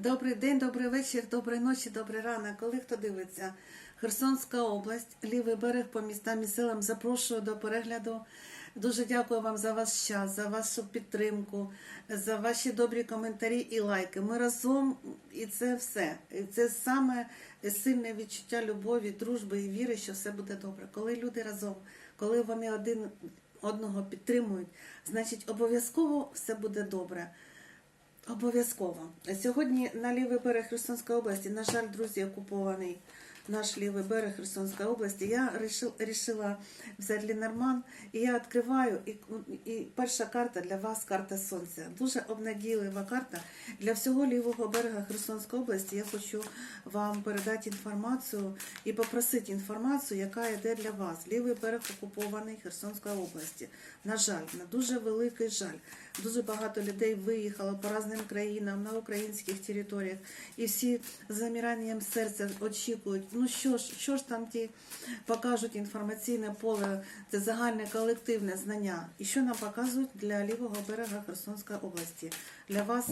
Добрий день, добрий вечір, доброї ночі, добрий ранок. Коли хто дивиться, Херсонська область, лівий берег по містам і селам. Запрошую до перегляду. Дуже дякую вам за ваш час, за вашу підтримку, за ваші добрі коментарі і лайки. Ми разом, і це все. І це саме сильне відчуття любові, дружби і віри, що все буде добре. Коли люди разом, коли вони один одного підтримують, значить обов'язково все буде добре. Обов'язково. Сьогодні на лівий берег Херсонської області, на жаль, друзі, окупований наш лівий берег Херсонської області. Я рішила, рішила взяти Лінорман, і я відкриваю, і, і перша карта для вас карта Сонця. Дуже обнадійлива карта для всього лівого берега Херсонської області. Я хочу вам передати інформацію і попросити інформацію, яка йде для вас. Лівий берег окупований Херсонської області. На жаль, на дуже великий жаль. Дуже багато людей виїхало по різним країнам на українських територіях, і всі з замиранням серця очікують. Ну що ж, що ж там ті покажуть інформаційне поле, це загальне колективне знання. І що нам показують для лівого берега Херсонської області? Для вас.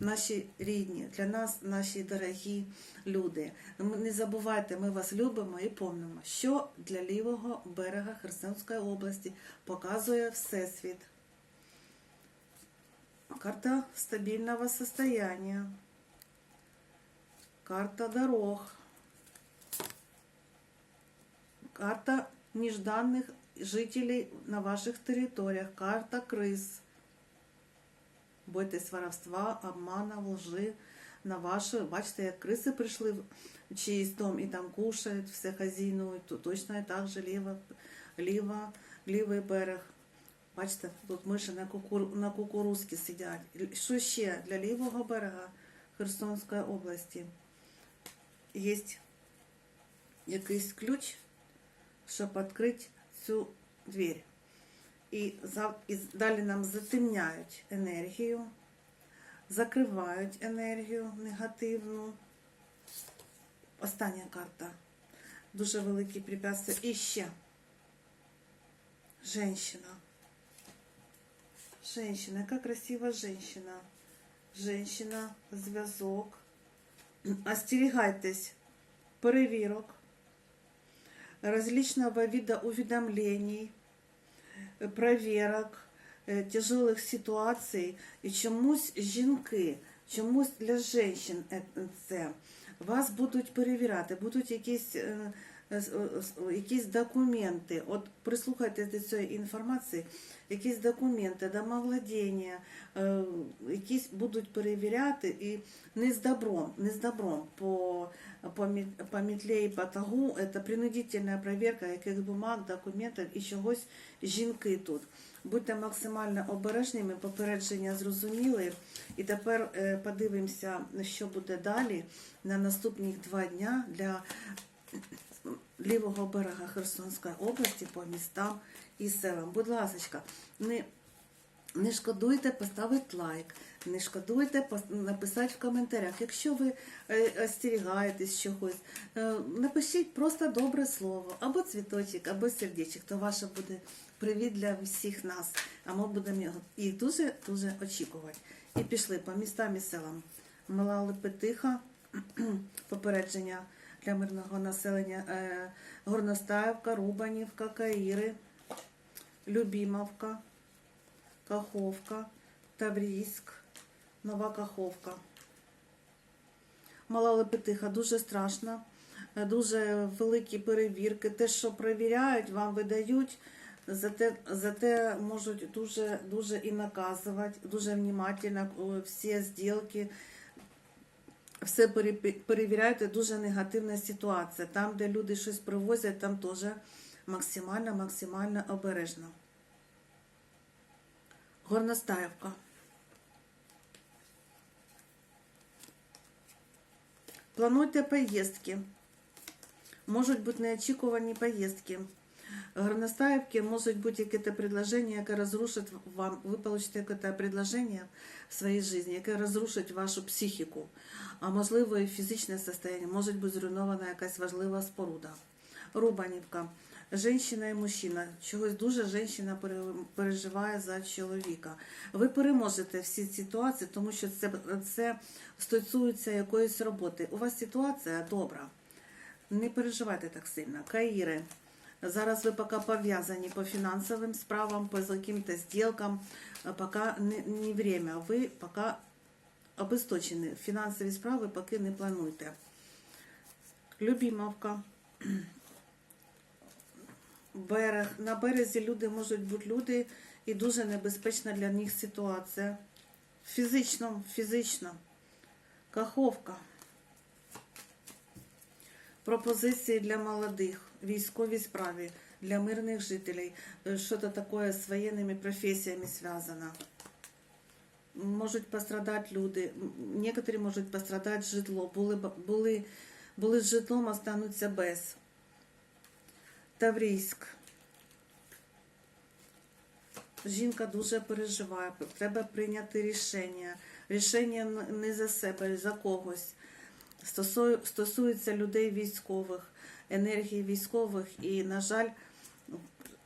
Наші рідні, для нас, наші дорогі люди. Не забувайте, ми вас любимо і помнимо, що для лівого берега Херсонської області показує Всесвіт. Карта стабильного состояния. Карта дорог. Карта нежданных жителей на ваших территориях. Карта крыс. Бойтесь воровства, обмана, лжи на вашу. Бачите, як криси прийшли в чиїсь дом і там кушають, все хазійнують. То точно так же ліва, ліва, лівий берег. Бачите, тут миші на, кукур... на кукурузці сидять. Що ще для лівого берега Херсонської області? Є якийсь ключ, щоб відкрити цю двір. І, далі нам затемняють енергію, закривають енергію негативну. Остання карта. Дуже великі препятствия. І ще женщина. Женщина, яка красива женщина. Женщина, зв'язок. Остерігайтесь перевірок, различного вида уведомлений, проверок, тяжелых ситуаций. І чомусь жінки, чомусь для жінок це. Вас будуть перевіряти, будуть якісь, е, якісь документи. От прислухайтесь до цієї інформації, якісь документи, домовладіння, е, якісь будуть перевіряти і не з добром, не з добром по, по, по метлі і по тагу. Це принудительна перевірка яких бумаг, документів і чогось жінки тут. Будьте максимально обережними, попередження зрозуміли. І тепер е, подивимося, що буде далі на наступні два дня для лівого берега Херсонської області по містам і селам. Будь ласка, не, не шкодуйте поставити лайк, не шкодуйте написати в коментарях. Якщо ви е, остерігаєтесь чогось, е, напишіть просто добре слово, або цвіточок, або сердечок, то ваше буде привіт для всіх нас. А ми будемо його їх дуже дуже очікувати. І пішли по містам і селам. Мала Лепетиха, попередження для мирного населення. Е, Горностаївка, Рубанівка, Каїри, Любімовка, Каховка, Таврійськ, Нова Каховка. Мала Лепетиха, дуже страшно, е, дуже великі перевірки. Те, що перевіряють, вам видають, зате, зате можуть дуже, дуже і наказувати, дуже внимательно е, всі зділки, все перевіряєте, дуже негативна ситуація. Там, де люди щось привозять, там теж максимально, максимально обережно. Горностаївка. Плануйте поїздки. Можуть бути неочікувані поїздки. Горностаївки можуть бути якесь предложення, яке розрушить вам, ви получите якесь предложення в своїй житті, яке розрушить вашу психіку, а можливо і фізичне состояние, може бути зруйнована якась важлива споруда. Рубанівка. Женщина і мужчина. Чогось дуже жінка переживає за чоловіка. Ви переможете всі ситуації, тому що це, це стосується якоїсь роботи. У вас ситуація добра. Не переживайте так сильно. Каїри. Зараз ви поки пов'язані по фінансовим справам, по яким-то сделкам, а поки не, не время. Ви поки обесточені. Фінансові справи поки не плануйте. Любімовка. Берег. На березі люди можуть бути люди, і дуже небезпечна для них ситуація. Фізично, фізично. Каховка. Пропозиції для молодих, військовій справі, для мирних жителей, Е, що-то таке з воєнними професіями зв'язано. Можуть пострадати люди, некоторі можуть пострадати житло, були, були, були з житлом, остануться без. Таврійськ. Жінка дуже переживає, треба прийняти рішення. Рішення не за себе, за когось. Стосується людей військових, енергії військових, і, на жаль,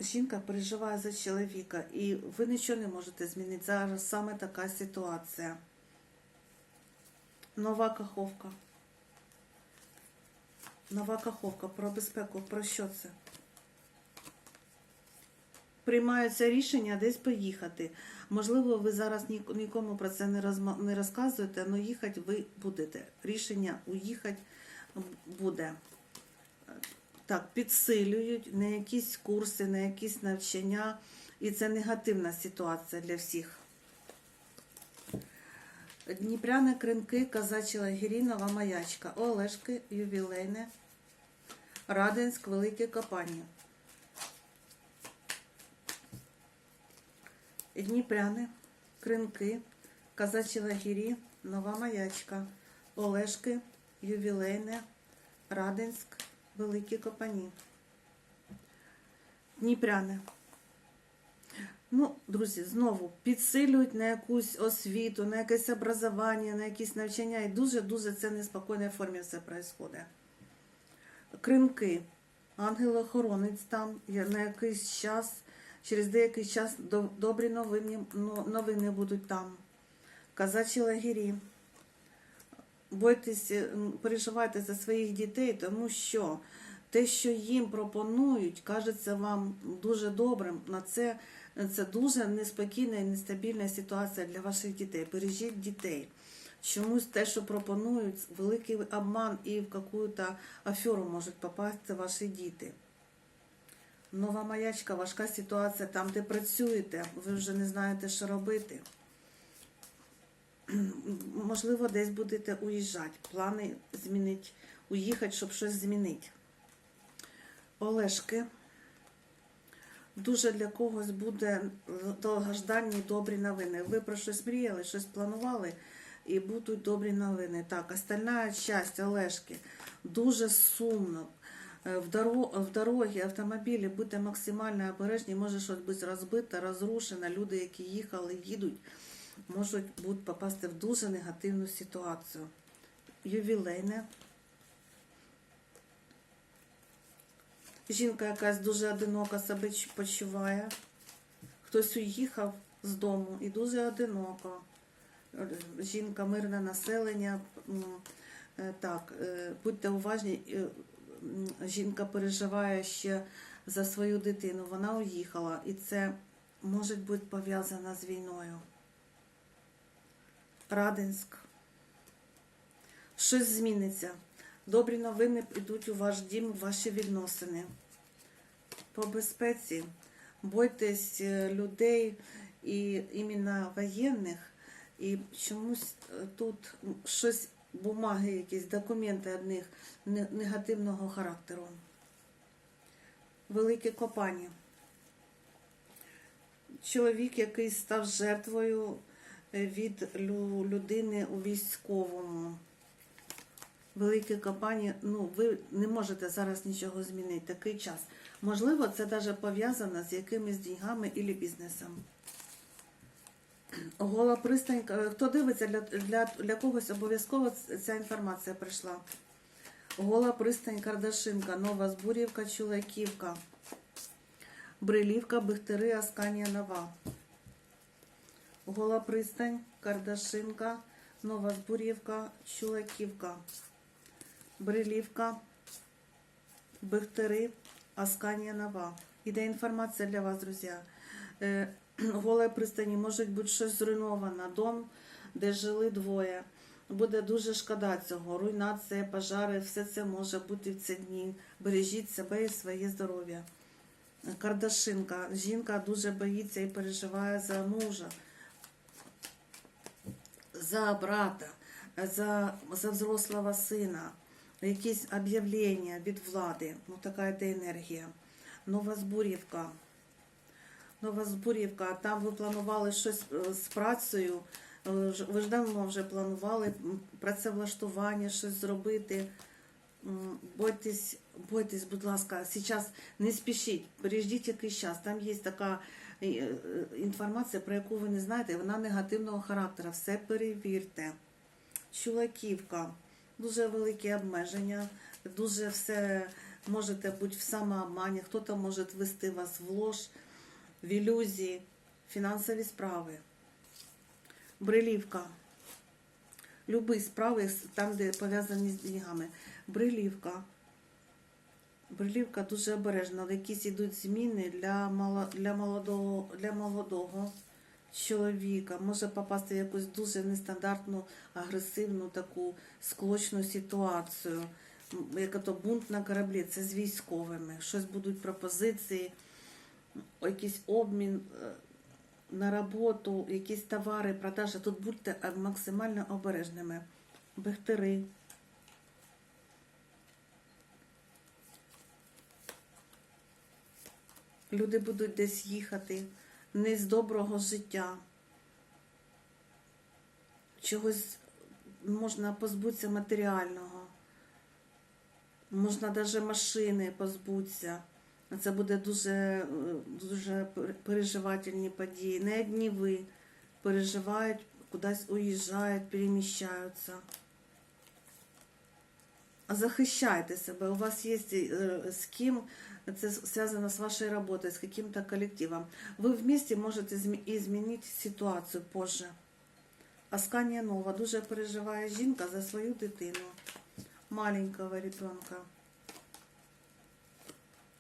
жінка переживає за чоловіка, і ви нічого не можете змінити. Зараз саме така ситуація. Нова каховка. Нова каховка про безпеку. Про що це? Приймаються рішення десь поїхати. Можливо, ви зараз нікому про це не, розказуєте, але їхати ви будете. Рішення уїхати буде. Так, підсилюють на якісь курси, на якісь навчання. І це негативна ситуація для всіх. Дніпряне кринки, казачі лагері, нова маячка, Олешки, ювілейне, Радинськ, Великі Копані. Дніпряне, кринки, казачі лагері, нова маячка, Олешки, ювілейне, Радинськ, Великі Копані. Дніпряне. Ну, друзі, знову підсилюють на якусь освіту, на якесь образування, на якісь навчання. І дуже-дуже це неспокійній формі все відбувається. Кринки. Ангел-охоронець там на якийсь час, через деякий час добрі новини, новини будуть там. Казачі лагері. Бойтесь, е, переживайте за своїх дітей, тому що те, що їм пропонують, кажеться вам дуже добрим. На це, це дуже неспокійна і нестабільна ситуація для ваших дітей. Бережіть дітей. Чомусь те, що пропонують, великий обман і в якусь аферу можуть попасти ваші діти. Нова маячка, важка ситуація там, де працюєте, ви вже не знаєте, що робити. Можливо, десь будете уїжджати. Плани змінити, уїхати, щоб щось змінити. Олешки. Дуже для когось буде довгожданні добрі новини. Ви про щось мріяли, щось планували, і будуть добрі новини. Так, остальна часть Олешки дуже сумно. Е, В, доро- в дорогі, автомобілі будьте максимально обережні, може щось бути розбите, розрушено. Люди, які їхали, їдуть, можуть будуть попасти в дуже негативну ситуацію. Ювілейне. Жінка якась дуже одинока себе почуває. Хтось уїхав з дому і дуже одиноко. Е, Жінка, мирне населення. Е, Так, будьте уважні. Жінка переживає ще за свою дитину. Вона уїхала, і це може бути пов'язано з війною. Радинськ. Щось зміниться. Добрі новини йдуть у ваш дім, у ваші відносини. По безпеці бойтесь е, людей і іменно воєнних, і чомусь е, тут щось, бумаги, якісь документи одних не- негативного характеру. Великі копання. Чоловік, який став жертвою е, від людини у військовому великі компанії, ну ви не можете зараз нічого змінити. Такий час. Можливо, це навіть пов'язано з якимись деньгами або бізнесом. Гола пристань. е, Хто дивиться, для, для, для когось обов'язково ця інформація прийшла. Гола пристань Кардашинка, Нова Збурівка, Чулаківка. Брилівка, Бехтери, Асканія, Нова. Гола пристань, Кардашинка, Нова Збур'ївка, Чулаківка. Брилівка, Бехтери, Асканія, Нова. Іде інформація для вас, друзі. Е, Голої пристані може бути щось зруйновано, дом, де жили двоє. Буде дуже шкода цього. Руйнація, пожари, все це може бути в ці дні. Бережіть себе і своє здоров'я. Кардашинка. Жінка дуже боїться і переживає за мужа, за брата, за, за взрослого сина. Якісь об'явлення від влади. Ну, така йде енергія. Новозбурівка. Новозбурівка, там ви планували щось е, з працею. е, Ви ж давно вже планували працевлаштування, щось зробити. Бойтесь, бойтесь, будь ласка, зараз не спішіть, переждіть якийсь час. Там є така е, інформація, про яку ви не знаєте, вона негативного характеру. Все перевірте. Чулаківка, дуже великі обмеження, дуже все можете бути в самообмані, хто-то може ввести вас в лож, в ілюзії, фінансові справи. Брилівка. Любі справи там, де пов'язані з деньгами. Брилівка. Брилівка дуже обережна. Якісь йдуть зміни для, для, молодого, для молодого чоловіка. Може попасти в якусь дуже нестандартну, агресивну таку склочну ситуацію. Як то бунт на кораблі, це з військовими. Щось будуть пропозиції, якийсь обмін е, на роботу, якісь товари, продажі. Тут будьте е, максимально обережними. Бехтери. Люди будуть десь їхати не з доброго життя. Чогось можна позбутися матеріального. Можна навіть машини позбутися. Це буде дуже, е, дуже пер- переживательні події. Не одні ви переживають, кудись уїжджають, переміщаються. А Захищайте себе. У вас є е, з ким, це зв'язано з вашою роботою, з яким-то колективом. Ви вместе можете змі- і змінити ситуацію позже. Асканія Нова дуже переживає жінка за свою дитину, маленького ребенка.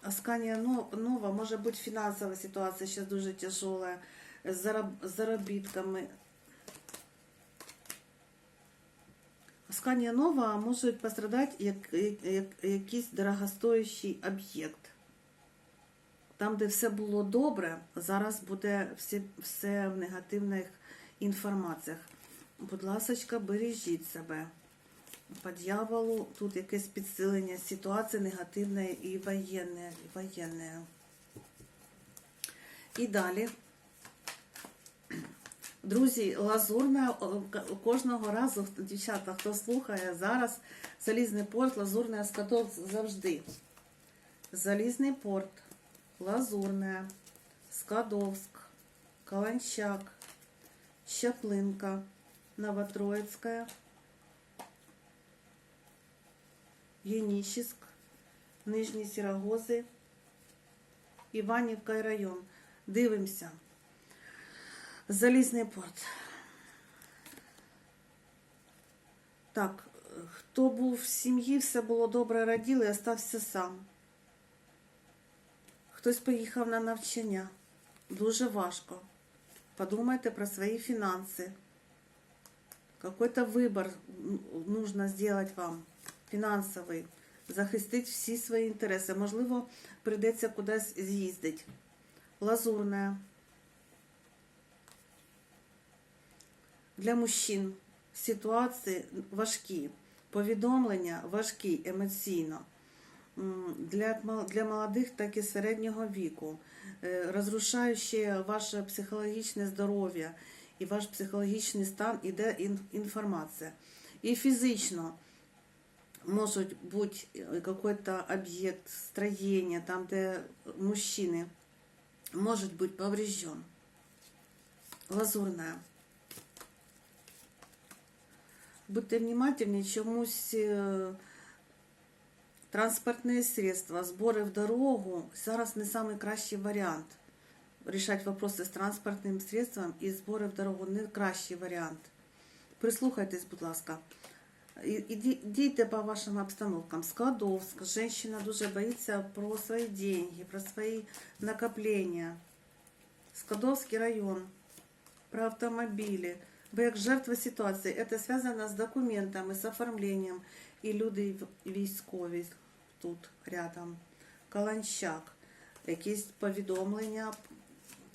Асканія Нова може бути фінансова ситуація ще дуже тяжела, з зароб- з заробітками. Асканія Нова може пострадати як, як, як якийсь дорогостоящий об'єкт. Там, де все було добре, зараз буде все, все в негативних інформаціях. Будь ласка, бережіть себе. По дьяволу тут якесь підсилення ситуації негативної і воєнної. і далі. Друзі, лазурна кожного разу, дівчата, хто слухає зараз, залізний порт, лазурний Аскадов завжди. Залізний порт, Лазурне, Скадовськ, Каланчак, Щаплинка, Новотроїцька, Єнічіськ, Нижні Сірогози, Іванівка і район. Дивимося. Залізний порт. Так, хто був в сім'ї, все було добре, раділи, остався сам. Хтось поїхав на навчання. Дуже важко. Подумайте про свої фінанси. Какой-то выбор м, нужно сделать вам Фінансовий. Захистити всі свої інтереси. Можливо, прийдеться кудись з'їздити. Лазурне. Для мужчин ситуації важкі, повідомлення важкі емоційно. Для, для молодих, так і середнього віку, Е, розрушаючи ваше психологічне здоров'я і ваш психологічний стан, іде інформація. І фізично можуть бути е, какой-то об'єкт, строєння, там, де мужчини можуть бути поврежден. Лазурная. Будьте внимательні, чомусь е, Транспортні средства, збори в дорогу зараз не найкращий варіант. Рішати вопроси з транспортним средством і збори в дорогу не кращий варіант. Прислухайтесь, будь ласка. Дійте по вашим обстановкам. Складовськ. Женщина дуже боїться про свої деньги, про свої накоплення. Складовський район. Про автомобілі. Ви як жертва ситуації. Це зв'язано з документами, з оформленням. І люди військові тут рядом. Каланчак. Якісь повідомлення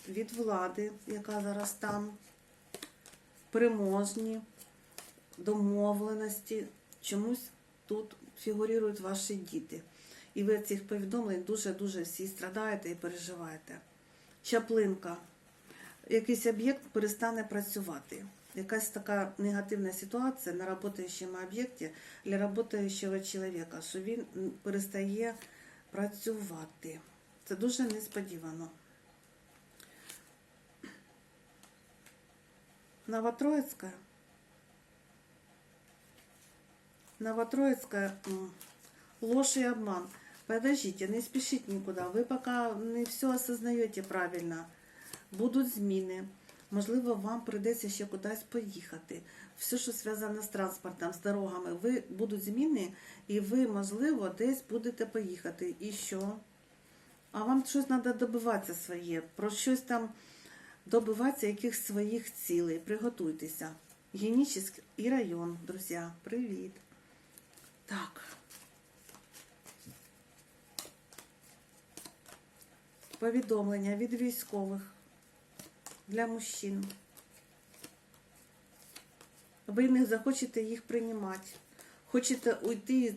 від влади, яка зараз там. Переможні домовленості. Чомусь тут фігурують ваші діти. І ви цих повідомлень дуже-дуже всі страдаєте і переживаєте. Чаплинка. Якийсь об'єкт перестане працювати. Якась така негативна ситуація на працюючому об'єкті для працюючого чоловіка, що він перестає працювати. Це дуже несподівано. Новотроицька. Новотроицкая ложь и обман. Подождите, не спешите никуда. Ви поки не все осознаєте правильно. Будуть зміни. Можливо, вам прийдеться ще кудись поїхати. Все, що зв'язано з транспортом, з дорогами, ви будуть зміни, і ви, можливо, десь будете поїхати. І що? А вам щось треба добиватися своє, про щось там добиватися якихось своїх цілей. Приготуйтеся. Генічний район, друзі, привіт. Так. Повідомлення від військових для мужчин. Ви не захочете їх приймати. Хочете уйти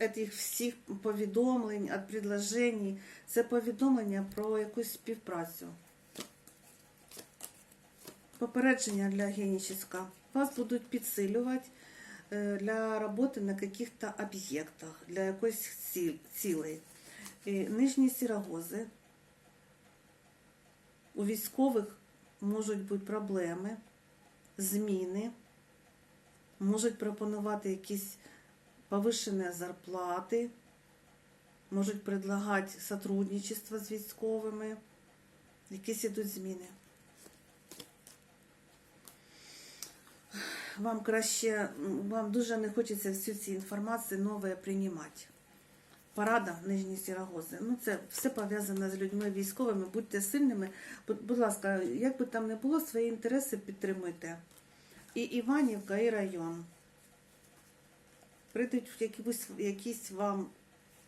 від цих всіх повідомлень, від предложень. Це повідомлення про якусь співпрацю. Попередження для генічіска. Вас будуть підсилювати для роботи на каких-то об'єктах, для якоїсь цілей. Нижні сірогози. У військових можуть бути проблеми, зміни, можуть пропонувати якісь повишені зарплати, можуть предлагати сотрудничество з військовими, якісь ідуть зміни. Вам краще, вам дуже не хочеться всю ці інформації нове приймати. Парада Нижні Сірогози. Ну, це все пов'язано з людьми військовими. Будьте сильними. Будь, ласка, як би там не було, свої інтереси підтримуйте. І Іванівка, і район. Прийдуть в якісь, якісь вам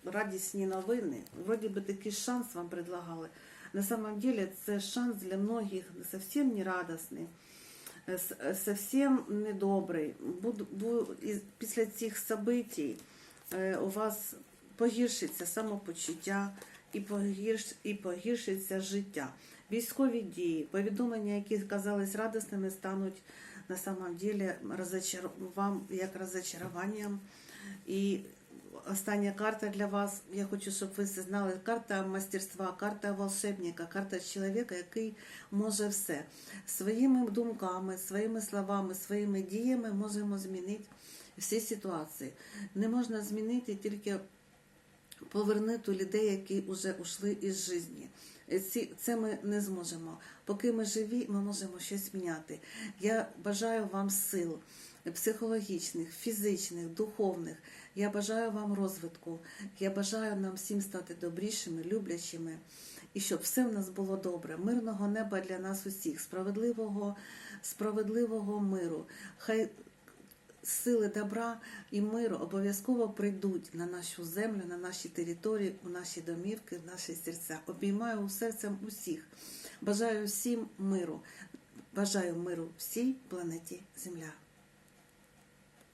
радісні новини. Вроді би такий шанс вам предлагали. На самом деле це шанс для многих зовсім не радісний совсем недобрий. Після цих событий е, у вас погіршиться самопочуття і, погірш, і погіршиться життя. Військові дії, повідомлення, які казались радісними, стануть на самом деле розочар... вам як розочаруванням. І остання карта для вас. Я хочу, щоб ви це знали. Карта мастерства, карта волшебника, карта чоловіка, який може все. Своїми думками, своїми словами, своїми діями можемо змінити всі ситуації. Не можна змінити тільки повернути людей, які вже ушли із житті. Це ми не зможемо. Поки ми живі, ми можемо щось міняти. Я бажаю вам сил психологічних, фізичних, духовних. Я бажаю вам розвитку. Я бажаю нам всім стати добрішими, люблячими. І щоб все в нас було добре, мирного неба для нас усіх, справедливого, справедливого миру. Хай сили добра і миру обов'язково прийдуть на нашу землю, на наші території, у наші домівки, в наші серця. Обіймаю серцем усіх. Бажаю всім миру. Бажаю миру всій планеті Земля.